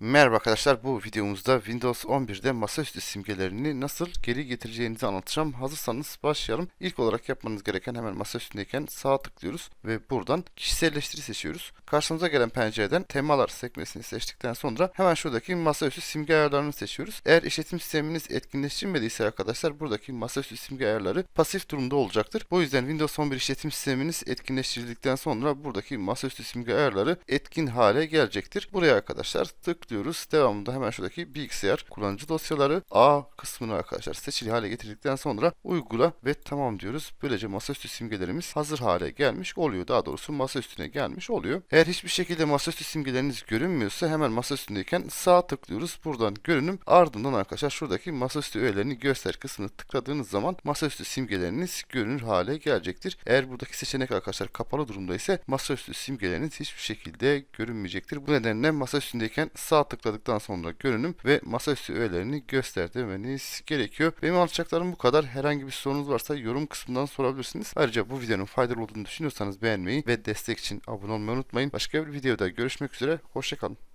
Merhaba arkadaşlar bu videomuzda Windows 11'de masaüstü simgelerini nasıl geri getireceğinizi anlatacağım. Hazırsanız başlayalım. İlk olarak yapmanız gereken hemen masa üstündeyken sağa tıklıyoruz ve buradan kişiselleştiri seçiyoruz. Karşımıza gelen pencereden temalar sekmesini seçtikten sonra hemen şuradaki masaüstü simge ayarlarını seçiyoruz. Eğer işletim sisteminiz etkinleştirilmediyse arkadaşlar buradaki masaüstü simge ayarları pasif durumda olacaktır. Bu yüzden Windows 11 işletim sisteminiz etkinleştirildikten sonra buradaki masaüstü simge ayarları etkin hale gelecektir. Buraya arkadaşlar tıklıyoruz. Devamında hemen şuradaki bilgisayar kullanıcı dosyaları A kısmını arkadaşlar seçili hale getirdikten sonra uygula ve tamam diyoruz. Böylece masaüstü simgelerimiz hazır hale gelmiş oluyor. Daha doğrusu masa üstüne gelmiş oluyor. Eğer hiçbir şekilde masaüstü simgeleriniz görünmüyorsa hemen masa üstündeyken sağ tıklıyoruz. Buradan görünüm ardından arkadaşlar şuradaki masaüstü öğelerini göster kısmını tıkladığınız zaman masaüstü simgeleriniz görünür hale gelecektir. Eğer buradaki seçenek arkadaşlar kapalı durumda ise masaüstü simgeleriniz hiçbir şekilde görünmeyecektir. Bu nedenle masa üstündeyken sağ tıkladıktan sonra görünüm ve masaüstü öğelerini göster demeniz gerekiyor. Benim anlatacaklarım bu kadar. Herhangi bir sorunuz varsa yorum kısmından sorabilirsiniz. Ayrıca bu videonun faydalı olduğunu düşünüyorsanız beğenmeyi ve destek için abone olmayı unutmayın. Başka bir videoda görüşmek üzere. Hoşçakalın.